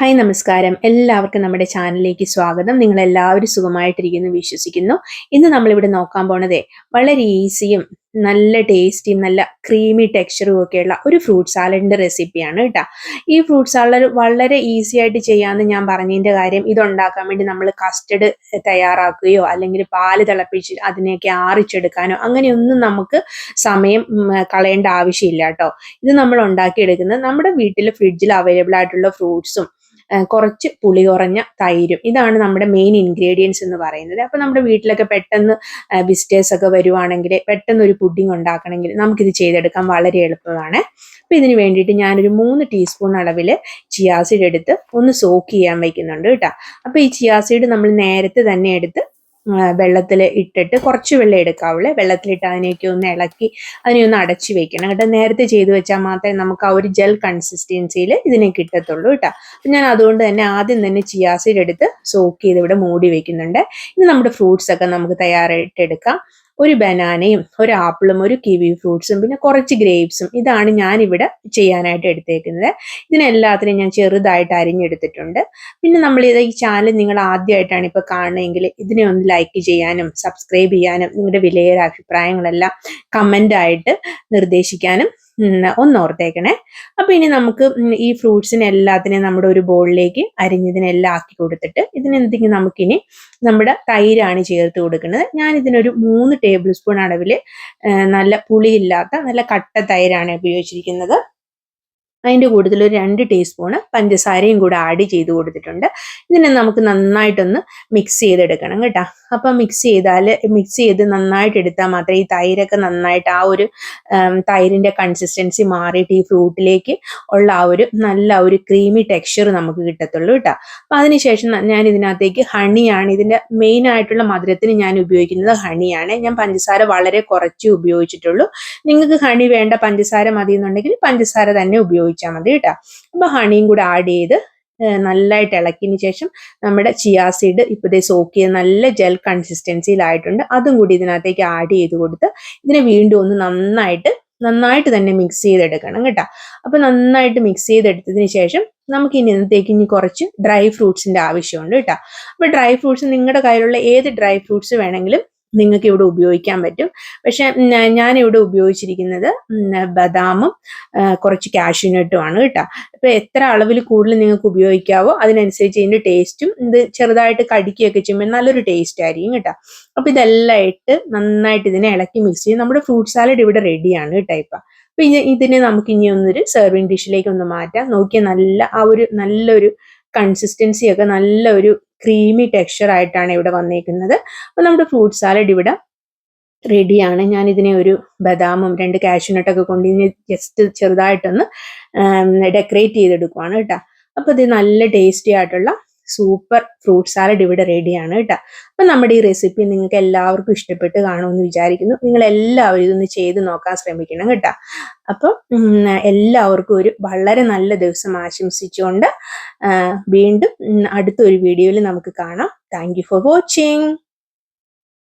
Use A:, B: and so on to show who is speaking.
A: Hi നമസ്കാരം. എല്ലാവർക്കും നമ്മുടെ ചാനലിലേക്ക് സ്വാഗതം. നിങ്ങൾ എല്ലാവരും സുഖമായിട്ടിരിക്കുന്നു വിശ്വസിക്കുന്നു. ഇന്ന് നമ്മളിവിടെ നോക്കാൻ പോണത് വളരെ ഈസിയും നല്ല ടേസ്റ്റിയും നല്ല ക്രീമി ടെക്സ്ചറും ഒക്കെയുള്ള ഒരു ഫ്രൂട്ട് സാലഡിന്റെ റെസിപ്പിയാണ് കേട്ടോ. ഈ ഫ്രൂട്ട് സാലഡ് വളരെ ഈസി ആയിട്ട് ചെയ്യാമെന്ന് ഞാൻ പറഞ്ഞതിന്റെ കാര്യം ഇതുണ്ടാക്കാൻ വേണ്ടി നമ്മൾ കസ്റ്റഡ് തയ്യാറാക്കുകയോ അല്ലെങ്കിൽ പാൽ തിളപ്പിച്ച് അതിനെയൊക്കെ ആറിച്ചെടുക്കാനോ അങ്ങനെയൊന്നും നമുക്ക് സമയം കളയേണ്ട ആവശ്യമില്ല കേട്ടോ. ഇത് നമ്മൾ ഉണ്ടാക്കിയെടുക്കുന്നത് നമ്മുടെ വീട്ടിൽ ഫ്രിഡ്ജിൽ അവൈലബിൾ ആയിട്ടുള്ള ഫ്രൂട്ട്സും കുറച്ച് പുളി കുറഞ്ഞ തൈരും. ഇതാണ് നമ്മുടെ മെയിൻ ഇൻഗ്രീഡിയൻസ് എന്ന് പറയുന്നത്. അപ്പോൾ നമ്മുടെ വീട്ടിലൊക്കെ പെട്ടെന്ന് വിസിറ്റേഴ്സ് ഒക്കെ വരുവാണെങ്കിൽ പെട്ടെന്ന് ഒരു പുഡിംഗ് ഉണ്ടാക്കണമെങ്കിൽ നമുക്കിത് ചെയ്തെടുക്കാൻ വളരെ എളുപ്പമാണ്. അപ്പോൾ ഇതിന് വേണ്ടിയിട്ട് ഞാനൊരു മൂന്ന് ടീസ്പൂൺ അളവിൽ ചിയാസിഡ് എടുത്ത് ഒന്ന് സോക്ക് ചെയ്യാൻ വയ്ക്കുന്നുണ്ട് കേട്ടോ. അപ്പോൾ ഈ ചിയാസിഡ് നമ്മൾ നേരത്തെ തന്നെ എടുത്ത് വെള്ളത്തിൽ ഇട്ടിട്ട് കുറച്ച് വെള്ളം എടുക്കാവുള്ളൂ. വെള്ളത്തിലിട്ട് അതിനെയൊക്കെ ഒന്ന് ഇളക്കി അതിനെ ഒന്ന് അടച്ചു വെക്കണം കേട്ടോ. നേരത്തെ ചെയ്തു വെച്ചാൽ മാത്രമേ നമുക്ക് ആ ഒരു ജെൽ കൺസിസ്റ്റൻസിയിൽ ഇതിനെ കിട്ടത്തുള്ളൂ കേട്ടോ. അപ്പം ഞാൻ അതുകൊണ്ട് തന്നെ ആദ്യം തന്നെ ചിയാസിഡ് എടുത്ത് സോക്ക് ചെയ്ത് ഇവിടെ മൂടി വെക്കുന്നുണ്ട്. ഇനി നമ്മുടെ ഫ്രൂട്ട്സ് ഒക്കെ നമുക്ക് തയ്യാറായിട്ട് എടുക്കാം. ഒരു ബനാനയും ഒരു ആപ്പിളും ഒരു കിവി ഫ്രൂട്ട്സും പിന്നെ കുറച്ച് ഗ്രേപ്സും ഇതാണ് ഞാൻ ഇവിടെ ചെയ്യാനായിട്ട് എടുത്തേക്കുന്നത്. ഇതിനെല്ലാത്തിനും ഞാൻ ചെറുതായിട്ട് അരിഞ്ഞെടുത്തിട്ടുണ്ട്. പിന്നെ നമ്മൾ ഇത് ഈ ചാനൽ നിങ്ങൾ ആദ്യമായിട്ടാണ് ഇപ്പോൾ കാണുന്നതെങ്കിൽ ഇതിനെ ഒന്ന് ലൈക്ക് ചെയ്യാനും സബ്സ്ക്രൈബ് ചെയ്യാനും നിങ്ങളുടെ വിലയേറെ അഭിപ്രായങ്ങളെല്ലാം കമന്റായിട്ട് നിർദ്ദേശിക്കാനും ഒന്ന് ഓർത്തേക്കണേ. അപ്പൊ ഇനി നമുക്ക് ഈ ഫ്രൂട്ട്സിനെ എല്ലാത്തിനെയും നമ്മുടെ ഒരു ബോളിലേക്ക് അരിഞ്ഞതിനെല്ലാം ആക്കി കൊടുത്തിട്ട് ഇതിനെന്തെങ്കിലും നമുക്കിനി നമ്മുടെ തൈരാണ് ചേർത്ത് കൊടുക്കുന്നത്. ഞാൻ ഇതിനൊരു മൂന്ന് ടേബിൾ സ്പൂൺ അളവിൽ നല്ല പുളിയില്ലാത്ത നല്ല കട്ട തൈരാണ് ഉപയോഗിച്ചിരിക്കുന്നത്. അതിന്റെ കൂടുതൽ ഒരു രണ്ട് ടീസ്പൂണ് പഞ്ചസാരയും കൂടെ ആഡ് ചെയ്ത് കൊടുത്തിട്ടുണ്ട്. ഇതിനെ നമുക്ക് നന്നായിട്ടൊന്ന് മിക്സ് ചെയ്തെടുക്കണം കേട്ടോ. അപ്പം മിക്സ് ചെയ്താൽ മിക്സ് ചെയ്ത് നന്നായിട്ട് എടുത്താൽ മാത്രമേ ഈ തൈരൊക്കെ നന്നായിട്ട് ആ ഒരു തൈരിന്റെ കൺസിസ്റ്റൻസി മാറിയിട്ട് ഈ ഫ്രൂട്ടിലേക്ക് ഉള്ള ആ ഒരു നല്ല ഒരു ക്രീമി ടെക്സ്ചർ നമുക്ക് കിട്ടത്തുള്ളൂ കേട്ടോ. അപ്പം അതിനുശേഷം ഞാൻ ഇതിനകത്തേക്ക് ഹണിയാണ് ഇതിന്റെ മെയിൻ ആയിട്ടുള്ള മധുരത്തിന് ഞാൻ ഉപയോഗിക്കുന്നത് ഹണിയാണ് ഞാൻ പഞ്ചസാര വളരെ കുറച്ച് ഉപയോഗിച്ചിട്ടുള്ളൂ. നിങ്ങൾക്ക് ഹണി വേണ്ട പഞ്ചസാര മതി എന്നുണ്ടെങ്കിൽ പഞ്ചസാര തന്നെ ഉപയോഗിക്കും. ഉപയോഗിച്ചാൽ മതി കേട്ടോ. അപ്പൊ ഹണിയും കൂടെ ആഡ് ചെയ്ത് നല്ലതായിട്ട് ഇളക്കിയതിന് ശേഷം നമ്മുടെ ചിയാ സീഡ് ഇപ്പോഴത്തെ സോക്ക് ചെയ്ത് നല്ല ജെൽ കൺസിസ്റ്റൻസിയിലായിട്ടുണ്ട് അതും കൂടി ഇതിനകത്തേക്ക് ആഡ് ചെയ്ത് കൊടുത്ത് ഇതിനെ വീണ്ടും ഒന്ന് നന്നായിട്ട് നന്നായിട്ട് തന്നെ മിക്സ് ചെയ്തെടുക്കണം കേട്ടോ. അപ്പൊ നന്നായിട്ട് മിക്സ് ചെയ്തെടുത്തതിന് ശേഷം നമുക്ക് ഇനി ഇന്നത്തേക്ക് ഇനി കുറച്ച് ഡ്രൈ ഫ്രൂട്ട്സിന്റെ ആവശ്യമുണ്ട് കേട്ടോ. അപ്പൊ ഡ്രൈ ഫ്രൂട്ട്സ് നിങ്ങളുടെ കയ്യിലുള്ള ഏത് ഡ്രൈ ഫ്രൂട്ട്സ് വേണമെങ്കിലും നിങ്ങൾക്ക് ഇവിടെ ഉപയോഗിക്കാൻ പറ്റും. പക്ഷെ ഞാൻ ഇവിടെ ഉപയോഗിച്ചിരിക്കുന്നത് ബദാമും കുറച്ച് കാഷ്യൂനട്ടുമാണ് കേട്ടോ. ഇപ്പൊ എത്ര അളവിൽ കൂടുതൽ നിങ്ങൾക്ക് ഉപയോഗിക്കാവോ അതിനനുസരിച്ച് ഇതിന്റെ ടേസ്റ്റും ഇത് ചെറുതായിട്ട് കടിക്കുകയൊക്കെ ചെയ്യുമ്പോൾ നല്ലൊരു ടേസ്റ്റ് ആയിരിക്കും കേട്ടോ. അപ്പൊ ഇതെല്ലാം ഇട്ട് നന്നായിട്ട് ഇതിനെ ഇളക്കി മിക്സ് ചെയ്യും നമ്മുടെ ഫ്രൂട്ട് സാലഡ് ഇവിടെ റെഡിയാണ് കേട്ടോ ഇപ്പൊ. അപ്പൊ ഇതിനെ നമുക്ക് ഇനി ഒന്നൊരു സെർവിങ് ഡിഷിലേക്ക് ഒന്ന് മാറ്റാം. നോക്കിയാൽ നല്ല ആ ഒരു നല്ലൊരു കൺസിസ്റ്റൻസി ഒക്കെ നല്ല ഒരു ക്രീമി ടെക്സ്ചർ ആയിട്ടാണ് ഇവിടെ വന്നിരിക്കുന്നത് അപ്പോൾ നമ്മുടെ ഫ്രൂട്ട് സാലഡ് ഇവിടെ റെഡിയാണ് ഞാൻ ഇതിനെ ഒരു ബദാമും രണ്ട് കാഷ്യൂനട്ടൊക്കെ കൊണ്ട് ഇനി ജസ്റ്റ് ചെറുതായിട്ടൊന്ന് ഡെക്കറേറ്റ് ചെയ്തെടുക്കുവാണ് കേട്ടോ. അപ്പോൾ ഇത് നല്ല ടേസ്റ്റി ആയിട്ടുള്ള സൂപ്പർ ഫ്രൂട്ട് സാലഡ് ഇവിടെ റെഡിയാണ് കേട്ടോ. അപ്പം നമ്മുടെ ഈ റെസിപ്പി നിങ്ങൾക്ക് എല്ലാവർക്കും ഇഷ്ടപ്പെട്ട് കാണുമെന്ന് വിചാരിക്കുന്നു. നിങ്ങൾ എല്ലാവരും ഇതൊന്ന് ചെയ്ത് നോക്കാൻ ശ്രമിക്കണം കേട്ടോ. അപ്പം എല്ലാവർക്കും ഒരു വളരെ നല്ല ദിവസം ആശംസിച്ചുകൊണ്ട് വീണ്ടും അടുത്തൊരു വീഡിയോയിൽ നമുക്ക് കാണാം. Thank for watching.